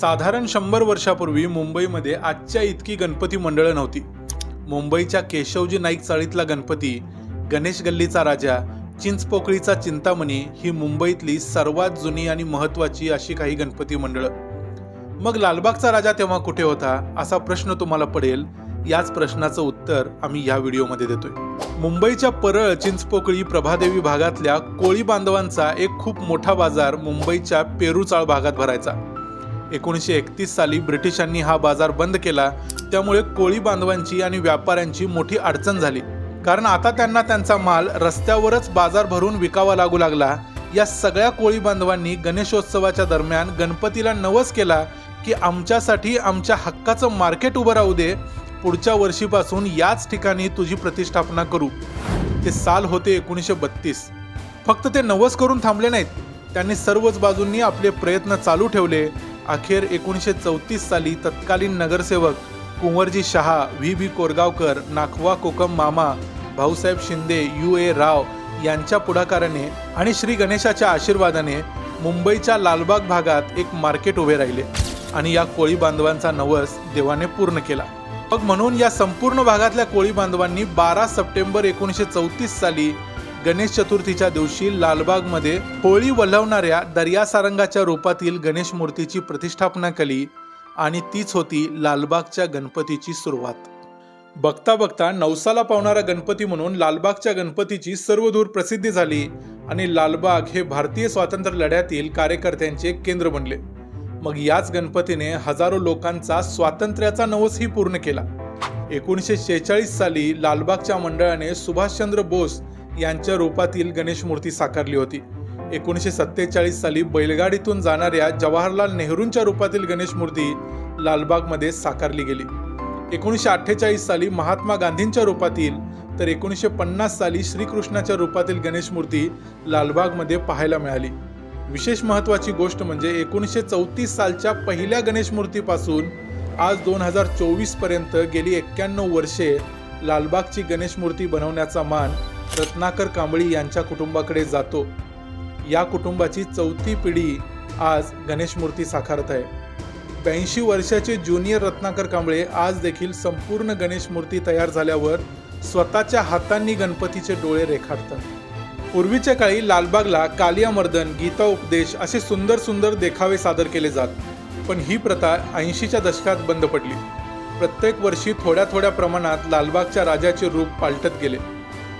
साधारण शंभर वर्षापूर्वी मुंबईमध्ये आजच्या इतकी गणपती मंडळं नव्हती. मुंबईच्या केशवजी नाईक चाळीतला गणपती गणेश गल्लीचा राजा चिंचपोकळीचा चिंतामणी ही मुंबईतली सर्वात जुनी आणि महत्त्वाची अशी काही गणपती मंडळं. मग लालबागचा राजा तेव्हा कुठे होता असा प्रश्न तुम्हाला पडेल याच प्रश्नाचं उत्तर आम्ही या व्हिडिओमध्ये देतोय. मुंबईच्या परळ चिंचपोकळी प्रभादेवी भागातल्या कोळी बांधवांचा एक खूप मोठा बाजार मुंबईच्या पेरूचाळ भागात भरायचा. एकोणीसशे एकतीस साली ब्रिटिशांनी हा बाजार बंद केला. त्यामुळे कोळी बांधवांची आणि व्यापाऱ्यांची मोठी अडचण झाली. कारण आता त्यांना त्यांचा माल रस्त्यावरच बाजार भरून विकावा लागू लागला. या सगळ्या कोळी बांधवांनी गणेशोत्सवाच्या दरम्यान गणपतीला नवस केला की आमच्यासाठी आमच्या हक्काचं मार्केट उभं राहू दे. पुढच्या वर्षीपासून याच ठिकाणी तुझी प्रतिष्ठापना करू. ते साल होते एकोणीसशे बत्तीस. फक्त ते नवस करून थांबले नाहीत. त्यांनी सर्वच बाजूंनी आपले प्रयत्न चालू ठेवले. अखेर एकोणीसशे चौतीस साली तत्कालीन नगरसेवक कुंवरजी शहा व्ही. बी कोरगावकर नाखवा कोकम मामा भाऊसाहेब शिंदे यू. ए. राव यांच्या पुढाकाराने आणि श्री गणेशाच्या आशीर्वादाने मुंबईच्या लालबाग भागात एक मार्केट उभे राहिले आणि या कोळी बांधवांचा नवस देवाने पूर्ण केला. मग म्हणून या संपूर्ण भागातल्या कोळी बांधवांनी बारा सप्टेंबर एकोणीसशे चौतीस साली गणेश चतुर्थीच्या दिवशी लालबागमध्ये होळी वल्हवणाऱ्या दर्यासारंगाच्या रूपातील गणेश मूर्तीची प्रतिष्ठापना केली आणि तीच होती लालबागच्या गणपतीची सुरुवात. बघता बघता नवसाला पावणारा गणपती म्हणून लालबागच्या गणपतीची सर्वदूर प्रसिद्धी झाली आणि लालबाग हे भारतीय स्वातंत्र्य लढ्यातील कार्यकर्त्यांचे केंद्र बनले. मग याच गणपतीने हजारो लोकांचा स्वातंत्र्याचा नवसही पूर्ण केला. एकोणीसशे शेहेचाळीस साली लालबागच्या मंडळाने सुभाषचंद्र बोस यांच्या रूपातील गणेश मूर्ती साकारली होती. एकोणीसशे सत्तेचाळीस साली बैलगाडीतून जाणाऱ्या जवाहरलाल नेहरूंच्या रूपातील गणेश मूर्ती लालबागमध्ये साकारली गेली. एकोणीसशे अठ्ठेचाळीस साली महात्मा गांधींच्या रूपातील तर एकोणीसशे पन्नास साली श्रीकृष्णाच्या रूपातील गणेश मूर्ती लालबागमध्ये पाहायला मिळाली. विशेष महत्त्वाची गोष्ट म्हणजे एकोणीसशे चौतीस सालच्या पहिल्या गणेश मूर्तीपासून आज दोन हजार चोवीसपर्यंत गेली एक्क्याण्णव वर्षे लालबागची गणेश मूर्ती बनवण्याचा मान रत्नाकर कांबळी यांच्या कुटुंबाकडे जातो. या कुटुंबाची चौथी पिढी आज गणेश मूर्ती साकारत आहे. ब्याऐंशी वर्षाचे ज्युनियर रत्नाकर कांबळे आज देखील संपूर्ण गणेश मूर्ती तयार झाल्यावर स्वतःच्या हातांनी गणपतीचे डोळे रेखाटतात. पूर्वीच्या काळी लालबागला कालियामर्दन गीता उपदेश असे सुंदर सुंदर देखावे सादर केले जात पण ही प्रथा ऐंशीच्या दशकात बंद पडली. प्रत्येक वर्षी थोड्या थोड्या प्रमाणात लालबागच्या राजाचे रूप पालटत गेले.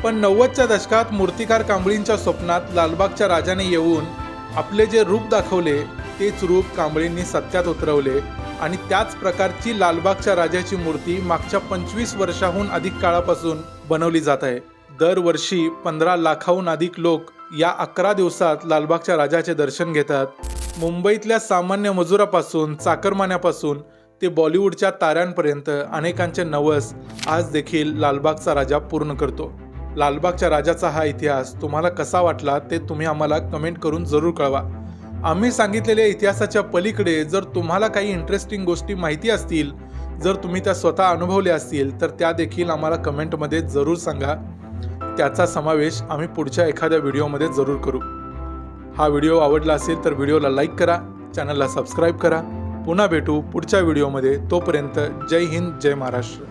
पण नव्वदच्या दशकात मूर्तिकार कांबळींच्या स्वप्नात लालबागच्या राजाने येऊन आपले जे रूप दाखवले तेच रूप कांबळींनी सत्यात उतरवले आणि त्याच प्रकारची लालबागच्या राजाची मूर्ती मागच्या पंचवीस वर्षाहून अधिक काळापासून बनवली जात आहे. दरवर्षी पंधरा लाखाहून अधिक लोक या अकरा दिवसात लालबागच्या राजाचे दर्शन घेतात. मुंबईतल्या सामान्य मजुरापासून चाकरमान्यापासून ते बॉलिवूडच्या ताऱ्यांपर्यंत अनेकांचे नवस आज देखील लालबागचा राजा पूर्ण करतो. लालबागच्या राजाचा हा इतिहास तुम्हाला कसा वाटला ते तुम्ही आम्हाला कमेंट करून जरूर कळवा. आम्ही सांगितलेल्या इतिहासाच्या पलीकडे जर तुम्हाला काही इंटरेस्टिंग गोष्टी माहिती असतील जर तुम्ही त्या स्वतः अनुभवल्या असतील तर त्या देखील आम्हाला कमेंटमध्ये जरूर सांगा. त्याचा समावेश आम्ही पुढच्या एखाद्या व्हिडिओमध्ये जरूर करू. हा व्हिडिओ आवडला असेल तर व्हिडिओला लाईक करा चॅनलला सबस्क्राईब करा. पुन्हा भेटू पुढच्या व्हिडिओमध्ये तोपर्यंत जय हिंद जय महाराष्ट्र.